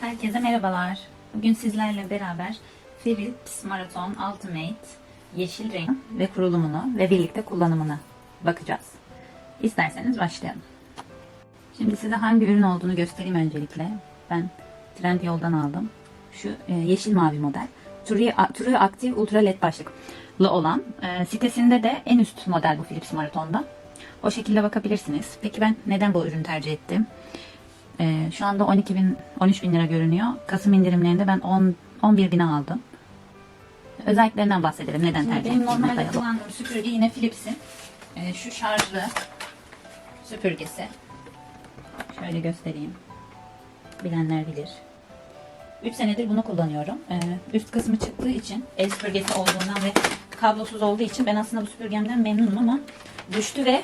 Herkese merhabalar. Bugün sizlerle beraber Philips Marathon Ultimate yeşil renk ve kurulumunu ve birlikte kullanımına bakacağız. İsterseniz başlayalım. Şimdi size hangi ürün olduğunu göstereyim öncelikle. Ben Trendyol'dan aldım. Şu e, yeşil mavi model. True Active Ultra LED başlıklı olan. E, sitesinde de en üst model bu Philips Marathon'da. O şekilde bakabilirsiniz. Peki ben neden bu ürünü tercih ettim? Ee, şu anda 12 bin, 13 bin lira görünüyor. Kasım indirimlerinde ben 10, 11 bine aldım. Özelliklerinden bahsedelim. Neden Şimdi tercih benim normalde kullandığım süpürge yine Philips'in. Ee, şu şarjlı süpürgesi. Şöyle göstereyim. Bilenler bilir. 3 senedir bunu kullanıyorum. Ee, üst kısmı çıktığı için, el süpürgesi olduğundan ve kablosuz olduğu için ben aslında bu süpürgemden memnunum ama düştü ve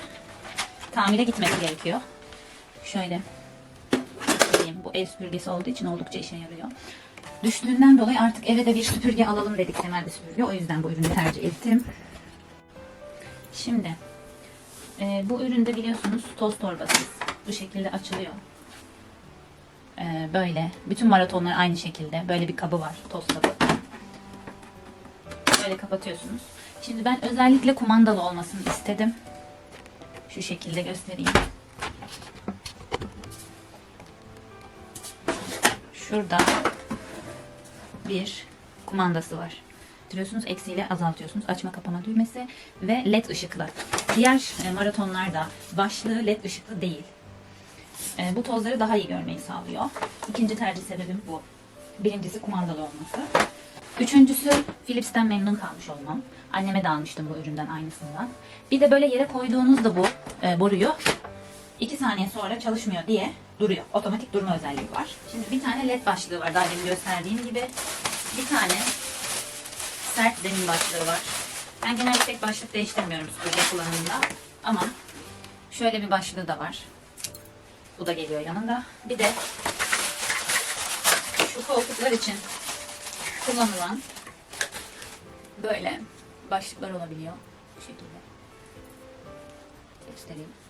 tamire gitmesi gerekiyor. Şöyle. Bu el süpürgesi olduğu için oldukça işe yarıyor. Düştüğünden dolayı artık eve de bir süpürge alalım dedik temel bir süpürge. O yüzden bu ürünü tercih ettim. Şimdi e, bu üründe biliyorsunuz toz torbasız. Bu şekilde açılıyor. E, böyle. Bütün maratonlar aynı şekilde. Böyle bir kabı var. Toz kabı. Böyle kapatıyorsunuz. Şimdi ben özellikle kumandalı olmasını istedim. Şu şekilde göstereyim. Şurada bir kumandası var. Bitiriyorsunuz eksiyle azaltıyorsunuz. Açma kapama düğmesi ve led ışıklı. Diğer e, maratonlarda başlığı led ışıklı değil. E, bu tozları daha iyi görmeyi sağlıyor. İkinci tercih sebebim bu. Birincisi kumandalı olması. Üçüncüsü Philips'ten memnun kalmış olmam. Anneme de almıştım bu üründen aynısından. Bir de böyle yere koyduğunuzda bu e, boruyu 2 saniye sonra çalışmıyor diye duruyor. Otomatik durma özelliği var. Şimdi bir tane led başlığı var daha demin gösterdiğim gibi. Bir tane sert zemin başlığı var. Ben genelde tek başlık değiştirmiyorum süpürge kullanımında. Ama şöyle bir başlığı da var. Bu da geliyor yanında. Bir de şu koltuklar için kullanılan böyle başlıklar olabiliyor. Bu şekilde. Göstereyim.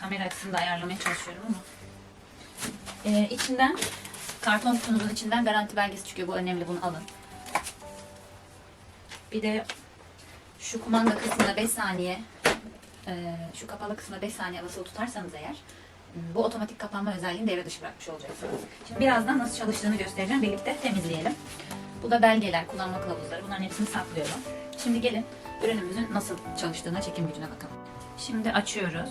Kamera açısını da ayarlamaya çalışıyorum ama. Ee, içinden karton kutunuzun içinden garanti belgesi çıkıyor. Bu önemli bunu alın. Bir de şu kumanda kısmına 5 saniye e, şu kapalı kısmına 5 saniye basılı tutarsanız eğer bu otomatik kapanma özelliğini devre dışı bırakmış olacaksınız. Şimdi birazdan nasıl çalıştığını göstereceğim. Birlikte temizleyelim. Bu da belgeler, kullanma kılavuzları. Bunların hepsini saklıyorum. Şimdi gelin ürünümüzün nasıl çalıştığına, çekim gücüne bakalım. Şimdi açıyoruz.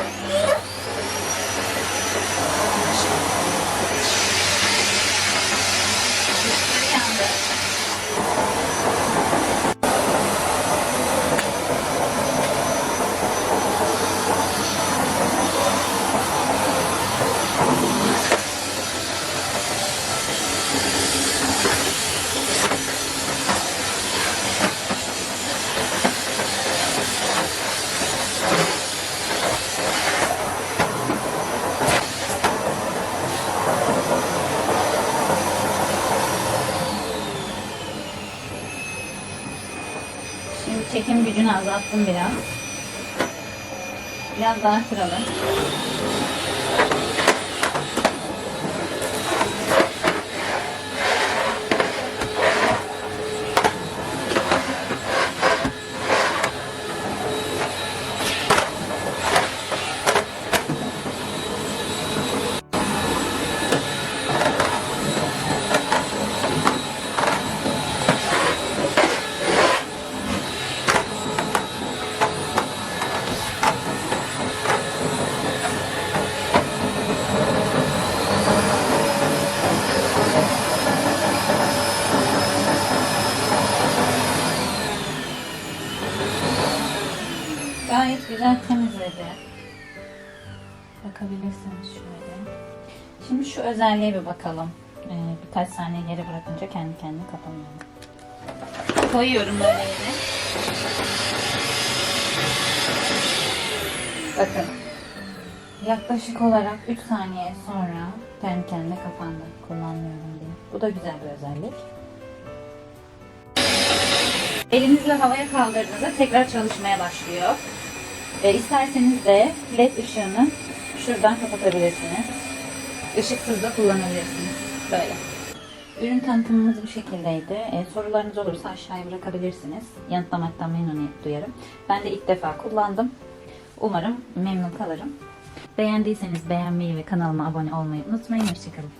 çekim gücünü azalttım biraz. Biraz daha kıralım. Güzel temizledi. Bakabilirsiniz şöyle. Şimdi şu özelliğe bir bakalım. Ee, birkaç saniye geri bırakınca kendi kendine kapanıyor. Koyuyorum böyle. Bakın. Yaklaşık olarak 3 saniye sonra kendi kendine kapandı. Kullanmıyorum diye. Bu da güzel bir özellik. Elinizle havaya kaldırdığınızda tekrar çalışmaya başlıyor. E, isterseniz de led ışığını şuradan kapatabilirsiniz. Işıksız da kullanabilirsiniz. Böyle. Ürün tanıtımımız bu şekildeydi. Ee, sorularınız olursa aşağıya bırakabilirsiniz. Yanıtlamaktan memnuniyet duyarım. Ben de ilk defa kullandım. Umarım memnun kalırım. Beğendiyseniz beğenmeyi ve kanalıma abone olmayı unutmayın. Hoşçakalın.